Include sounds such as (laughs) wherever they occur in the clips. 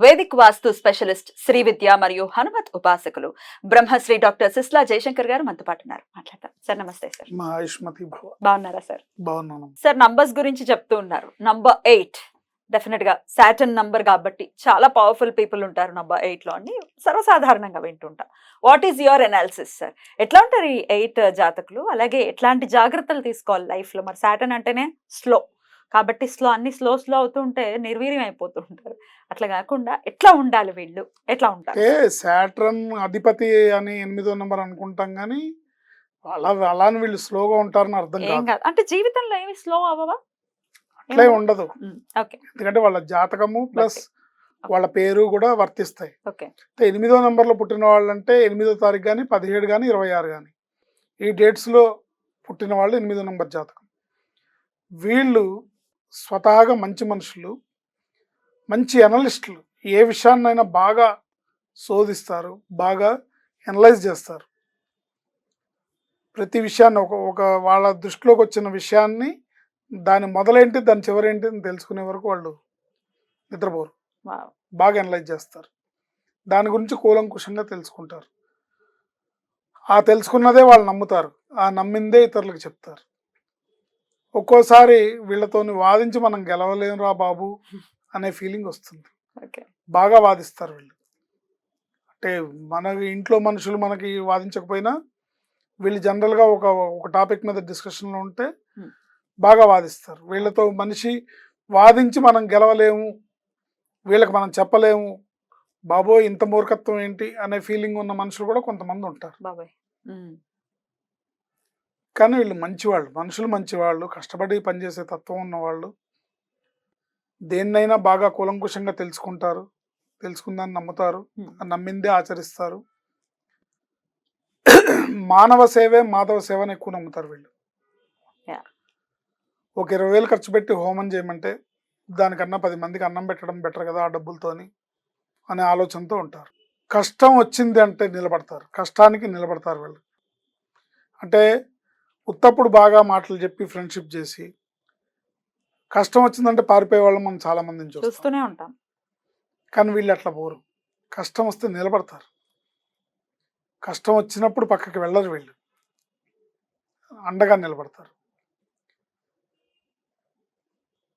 vedic vastu specialist Shri Vidya మరియు హనుమత్ ఉపాసకులు Brahmasri doctor Sisla Jayashankar గారు మనతో పాటు ఉన్నారు. మాట్లాడతాం సార్ నమస్తే సార్. బాగున్నారా సార్? బాగున్నాను. సార్ నంబర్స్ గురించి చెప్తూ ఉన్నారు. Number eight. డెఫినెట్గా సాటర్న్ నంబర్ కాబట్టి చాలా పవర్ఫుల్ పీపుల్ ఉంటారు నంబర్ ఎయిట్లో అని సర్వసాధారణంగా వింటుంటాం. What is your analysis sir? ఎట్లా ఉంటారు ఈ ఎయిట్ జాతకులు? అలాగే ఎట్లాంటి జాగ్రత్తలు తీసుకోవాలి లైఫ్లో మరి సాటర్న్ అంటేనే స్లో. కాబట్టి స్లో అన్ని స్లో స్లో అవుతూ ఉంటే నిర్వీర్యం అయిపోతూ ఉంటారు అట్లా కాకుండా ఎట్లా ఉండాలి వీళ్ళు? ఎట్లా ఉంటారు? శాట్రన్ అధిపతి అని ఎనిమిదో నెంబర్ అనుకుంటాం కానీ అలా అలా వీళ్ళు స్లోగా ఉంటారని అర్థం ఏం కాదు. అంటే జీవితంలో ఏమి స్లో అవ్వవా? అట్లే ఉండదు. ఓకే. ఎందుకంటే వాళ్ళ జాతకము ప్లస్ వాళ్ళ పేరు కూడా వర్తిస్తాయి. ఎనిమిదో నెంబర్లో పుట్టిన వాళ్ళంటే ఎనిమిదో తారీఖు కానీ పదిహేడు కానీ ఇరవై ఆరు కానీ ఈ డేట్స్లో పుట్టిన వాళ్ళు ఎనిమిదో నెంబర్ జాతకం. వీళ్ళు స్వతహాగా మంచి మనుషులు మంచి అనలిస్టులు ఏ విషయాన్నైనా బాగా శోధిస్తారు బాగా ఎనలైజ్ చేస్తారు. ప్రతి విషయాన్ని ఒక ఒక వాళ్ళ దృష్టిలోకి వచ్చిన విషయాన్ని దాని మొదలేంటి దాని చివరేంటి అని తెలుసుకునే వరకు వాళ్ళు నిద్రపోరు. బాగా అనలైజ్ చేస్తారు. దాని గురించి కూలంకుషంగా తెలుసుకుంటారు. ఆ తెలుసుకున్నదే వాళ్ళు నమ్ముతారు. ఆ నమ్మిందే ఇతరులకు చెప్తారు. ఒక్కోసారి వీళ్ళతోని వాదించి మనం గెలవలేమురా బాబు అనే ఫీలింగ్ వస్తుంది. బాగా వాదిస్తారు వీళ్ళు. అంటే మన ఇంట్లో మనుషులు మనకి వాదించకపోయినా వీళ్ళు జనరల్గా ఒక ఒక టాపిక్ మీద డిస్కషన్లో ఉంటే. బాగా వాదిస్తారు. వీళ్ళతో మనిషి వాదించి మనం గెలవలేము వీళ్ళకి మనం చెప్పలేము బాబో ఇంత మూర్ఖత్వం ఏంటి అనే ఫీలింగ్ ఉన్న మనుషులు కూడా కొంతమంది ఉంటారు. బాబాయ్. కానీ వీళ్ళు మంచివాళ్ళు. మనుషులు మంచివాళ్ళు. కష్టపడి పనిచేసే తత్వం ఉన్నవాళ్ళు. దేన్నైనా బాగా కూలంకుషంగా తెలుసుకుంటారు. తెలుసుకుందని నమ్ముతారు. నమ్మిందే ఆచరిస్తారు. మానవ సేవే మాధవ సేవ అని ఎక్కువ నమ్ముతారు వీళ్ళు. ఒక ఇరవై వేలు ఖర్చు పెట్టి హోమం చేయమంటే దానికన్నా పది మందికి అన్నం పెట్టడం బెటర్ కదా ఆ డబ్బులతోని అనే ఆలోచనతో ఉంటారు. కష్టం వచ్చింది అంటే నిలబడతారు. కష్టానికి నిలబడతారు వీళ్ళు. అంటే ఉత్తప్పుడు బాగా మాటలు చెప్పి ఫ్రెండ్షిప్ చేసి కష్టం వచ్చిందంటే పారిపోయే వాళ్ళు మనం చాలా మందిని చూస్తాం. చూస్తూనే ఉంటాం. కానీ వీళ్ళు అట్లా పోరు. కష్టం వస్తే నిలబడతారు. కష్టం వచ్చినప్పుడు పక్కకి వెళ్ళరు వీళ్ళు. అండగా నిలబడతారు.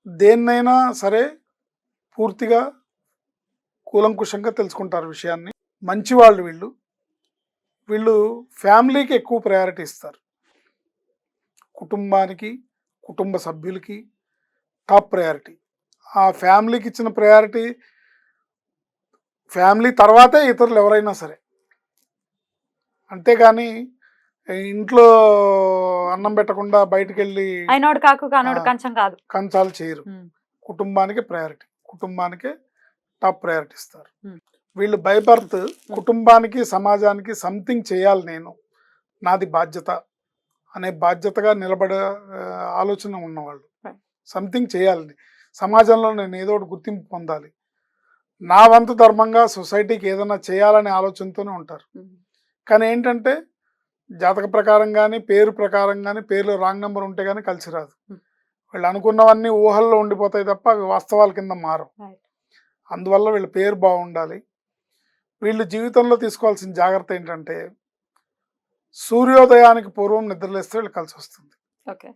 దేన్నైనా సరే పూర్తిగా కూలంకుషంగా తెలుసుకుంటారు విషయాన్ని. మంచివాళ్ళు వీళ్ళు. వీళ్ళు ఫ్యామిలీకి ఎక్కువ ప్రయారిటీ ఇస్తారు. కుటుంబానికి కుటుంబ సభ్యులకి టాప్ ప్రయారిటీ. ఆ ఫ్యామిలీకి ఇచ్చిన ప్రయారిటీ ఫ్యామిలీ తర్వాతే ఇతరులు ఎవరైనా సరే. అంతేగాని ఇంట్లో అన్నం పెట్టకుండా బయటికి వెళ్ళి అయినోడు కాకు కానోడు ఆ. కంచం కాదు. కంచాలు చేయరు. కుటుంబానికి ప్రయారిటీ. కుటుంబానికే టాప్ ప్రయారిటీ ఇస్తారు. వీళ్ళు బై బర్త్ కుటుంబానికి సమాజానికి సంథింగ్ చేయాలి నేను. నాది బాధ్యత. అనే బాధ్యతగా నిలబడే ఆలోచన ఉన్నవాళ్ళు. సంథింగ్ చేయాలి సమాజంలో నేను ఏదో ఒకటి గుర్తింపు పొందాలి నా వంతు ధర్మంగా సొసైటీకి ఏదైనా చేయాలనే ఆలోచనతోనే ఉంటారు ఉమ్. కానీ ఏంటంటే జాతక ప్రకారం కానీ పేరు ప్రకారం కానీ పేరులో రాంగ్ నెంబర్ ఉంటే కానీ కలిసి రాదు Hmm. వీళ్ళు అనుకున్నవన్నీ ఊహల్లో ఉండిపోతాయి తప్ప అవి వాస్తవాల కింద మారవు Right. అందువల్ల వీళ్ళ పేరు బాగుండాలి వీళ్ళు జీవితంలో తీసుకోవాల్సిన జాగ్రత్త ఏంటంటే సూర్యోదయానికి పూర్వం నిద్రలేస్తే వీళ్ళు కలిసి వస్తుంది. ఓకే.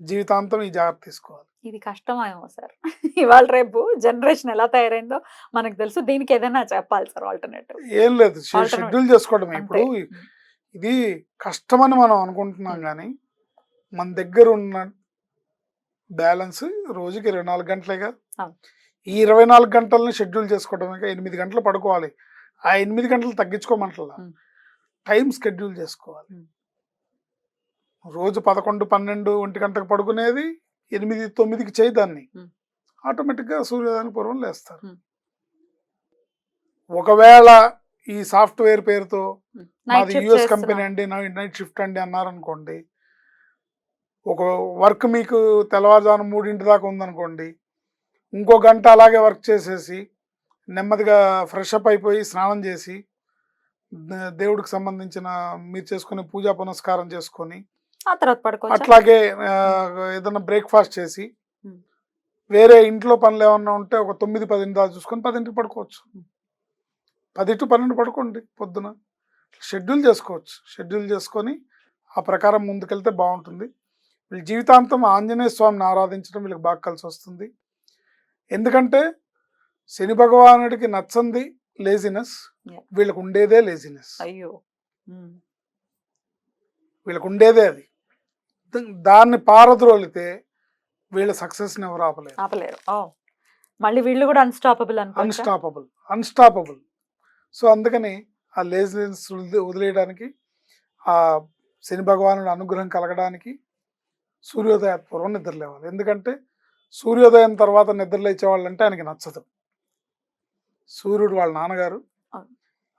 జీవితాంతం ఈ జాగ్రత్త తీసుకోవాలి. ఇది కష్టమేమో సార్. ఇవాళ రేపు జనరేషన్ ఎలా తయారైందో మనకు తెలుసు. దీనికి ఏదైనా చెప్పాలి సార్ ఆల్టర్నేటివ్. ఏం లేదు. షెడ్యూల్ చేసుకోవడం. ఇప్పుడు ఇది కష్టమని మనం అనుకుంటున్నాం. కానీ మన దగ్గర ఉన్న బ్యాలెన్స్ రోజుకి ఇరవై నాలుగు గంటలేగా. ఈ ఇరవై నాలుగు గంటలని షెడ్యూల్ చేసుకోవడమే ఎనిమిది గంటలు పడుకోవాలి. ఆ ఎనిమిది గంటలు తగ్గించుకోమంటలా. టైం షెడ్యూల్ చేసుకోవాలి. రోజు పదకొండు పన్నెండు ఒంటి గంటకు పడుకునేది ఎనిమిది తొమ్మిదికి చేయి దాన్ని. ఆటోమేటిక్గా సూర్యోదయానికి పూర్వం లేస్తారు. ఒకవేళ ఈ సాఫ్ట్వేర్ పేరుతో మాది యుఎస్ కంపెనీ అండి నైట్ షిఫ్ట్ అండి అన్నారనుకోండి ఒక వర్క్ మీకు తెల్లవారుజాము మూడింటి దాకా ఉందనుకోండి ఇంకో గంట అలాగే వర్క్ చేసేసి నెమ్మదిగా ఫ్రెష్ అప్ అయిపోయి స్నానం చేసి దేవుడికి సంబంధించిన మీరు చేసుకునే పూజా పునస్కారం చేసుకొని అట్లాగే ఏదైనా బ్రేక్ఫాస్ట్ చేసి. వేరే ఇంట్లో పనులు ఏమన్నా ఉంటే ఒక తొమ్మిది పదింటి దాకా చూసుకొని పదింటికి పడుకోవచ్చు. పది టు పన్నెండు పడుకోండి పొద్దున. షెడ్యూల్ చేసుకోవచ్చు. షెడ్యూల్ చేసుకొని ఆ ప్రకారం ముందుకెళ్తే బాగుంటుంది. వీళ్ళ జీవితాంతం ఆంజనేయ స్వామిని ఆరాధించడం వీళ్ళకి బాగా కలిసి వస్తుంది ఎందుకంటే శని భగవానుడికి నచ్చంది లేజినెస్. వీళ్ళకు ఉండేదే లేజినెస్ అయ్యో. వీళ్ళకు ఉండేదే అది. దాన్ని పారద్రోలితే వీళ్ళ సక్సెస్ని ఎవరు ఆపలేరు. ఆపలేరు. మళ్ళీ వీళ్ళు కూడా అన్స్టాపబుల్ అన్స్టాపబుల్ అన్స్టాపబుల్ సో అందుకని ఆ లేజినెస్ వదిలేయడానికి ఆ శని భగవానుడి అనుగ్రహం కలగడానికి సూర్యోదయ పూర్వం నిద్ర లేవాలి ఎందుకంటే సూర్యోదయం తర్వాత నిద్ర లేచే వాళ్ళంటే ఆయనకి నచ్చదు. సూర్యుడు వాళ్ళ నాన్నగారు.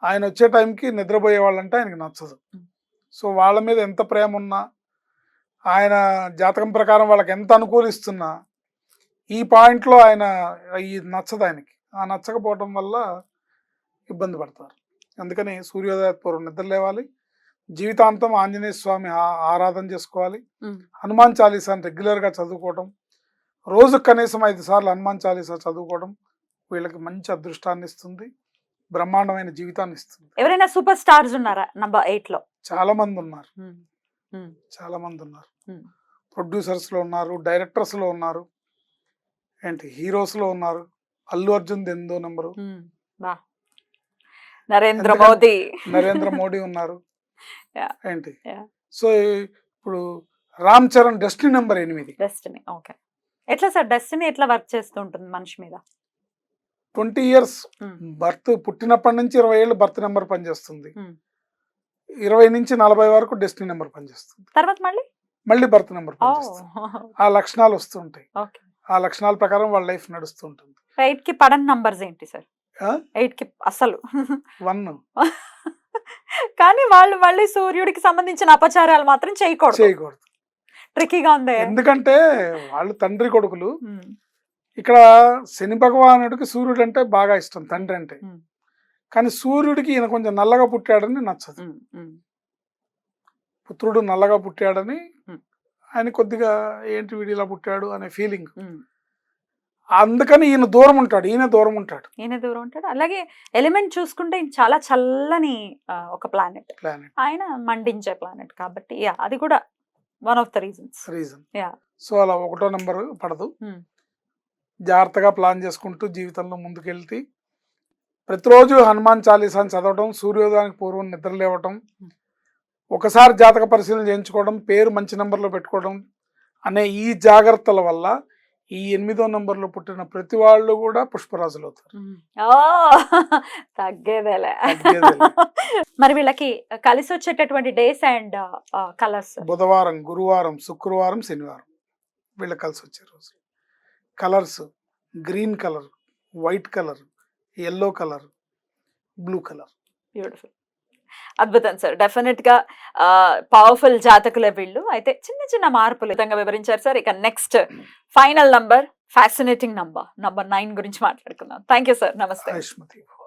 ఆయన వచ్చే టైంకి నిద్రపోయే వాళ్ళంటే ఆయనకి నచ్చదు. సో వాళ్ళ మీద ఎంత ప్రేమ ఉన్నా ఆయన జాతకం ప్రకారం వాళ్ళకి ఎంత అనుకూలిస్తున్నా ఈ పాయింట్లో ఆయన ఈ నచ్చదు ఆయనకి. ఆ నచ్చకపోవటం వల్ల ఇబ్బంది పడతారు. అందుకని సూర్యోదయ పూర్వం నిద్ర లేవాలి. జీవితాంతం ఆంజనేయ స్వామి ఆరాధన చేసుకోవాలి. హనుమాన్ చాలీసాని రెగ్యులర్గా చదువుకోవడం రోజు కనీసం ఐదు సార్లు హనుమాన్ చాలీసా చదువుకోవడం వీళ్ళకి మంచి అదృష్టాన్ని ఇస్తుంది బ్రహ్మాండమైన జీవితాన్ని ఇస్తుంది. ఎవరైనా సూపర్ స్టార్స్ ఉన్నారా నంబర్ ఎయిట్లో? చాలా మంది ఉన్నారు. చాలా మంది ఉన్నారు. ప్రొడ్యూసర్స్లో ఉన్నారు డైరెక్టర్స్లో ఉన్నారు ఏంటి హీరోస్లో ఉన్నారు అల్లు అర్జున్ ఎందో నెంబరు. నరేంద్ర మోదీ. నరేంద్ర (laughs) మోడీ ఉన్నారు. ఏంటి. సో ఇప్పుడు రామ్ చరణ్ డెస్టినీ నెంబర్ ఎనిమిది. Destiny okay. ఎట్లా సార్? డెస్టినీ ఎట్లా వర్క్ చేస్తూ ఉంటుంది మనిషి మీద? Twenty years. బర్త్ పుట్టినప్పటి నుంచి ఇరవై ఏళ్ళు బర్త్ నెంబర్ పనిచేస్తుంది. ఇరవై నుంచి నలభై వరకు డెస్టినీ నెంబర్ పనిచేస్తుంది. తర్వాత మళ్ళీ? మళ్ళీ బర్త్ నెంబర్ పనిచేస్తుంది. ఆ లక్షణాలు వస్తూ ఉంటాయి ఓకే. ఆ లక్షణాల ప్రకారం వాళ్ళ లైఫ్ నడుస్తూ ఉంటుంది ఎయిట్కి పడని నంబర్స్ ఏంటి సార్? ఎయిట్కి అసలు. వన్. కానీ వాళ్ళు మళ్ళీ సూర్యుడికి సంబంధించిన అపచారాలు మాత్రం చేయకూడదు. చేయకూడదు. ట్రికీగా ఉంది. ఎందుకంటే వాళ్ళు తండ్రి కొడుకులు. ఇక్కడ శని భగవానుడికి సూర్యుడు అంటే బాగా ఇష్టం తండ్రి అంటే. కానీ సూర్యుడికి ఈయన కొంచెం నల్లగా పుట్టాడని నచ్చదు. పుత్రుడు నల్లగా పుట్టాడని. ఆయన కొద్దిగా ఏంటి వీడు ఇలా పుట్టాడు అనే ఫీలింగ్. అందుకని ఈయన దూరం ఉంటాడు ఈయన దూరం ఉంటాడు ఈయన దూరం ఉంటాడు అలాగే ఎలిమెంట్ చూసుకుంటే ఈయన చాలా చల్లని ఒక ప్లానెట్ ప్లానెట్ ఆయన మండించే ప్లానెట్ కాబట్టి యా అది కూడా one of the reasons reason. So అలా ఒకటో నెంబర్ పడదు. జాగ్రత్తగా ప్లాన్ చేసుకుంటూ జీవితంలో ముందుకెళ్తే ప్రతిరోజు హనుమాన్ చాలీసాని చదవడం సూర్యోదయానికి పూర్వం నిద్ర లేవటం. ఒకసారి జాతక పరిశీలన చేయించుకోవడం పేరు మంచి నెంబర్లో పెట్టుకోవడం అనే ఈ జాగ్రత్తల వల్ల ఈ ఎనిమిదో నెంబర్లో పుట్టిన ప్రతి వాళ్ళు కూడా పుష్పరాజులు అవుతారు తగ్గేదేలే. మరి వీళ్ళకి కలిసి వచ్చేటటువంటి డేస్ అండ్ కలర్స్ బుధవారం గురువారం శుక్రవారం శనివారం వీళ్ళకి కలిసి వచ్చే రోజు colours. Green colour white colour yellow colour blue colour. Beautiful. అద్భుతం సార్. డెఫినెట్గా పవర్ఫుల్ జాతకులే వీళ్ళు. అయితే చిన్న చిన్న మార్పులు విధంగా వివరించారు సార్. ఇక next final number fascinating number number nine గురించి మాట్లాడుకుందాం. Thank you sir. నమస్తే.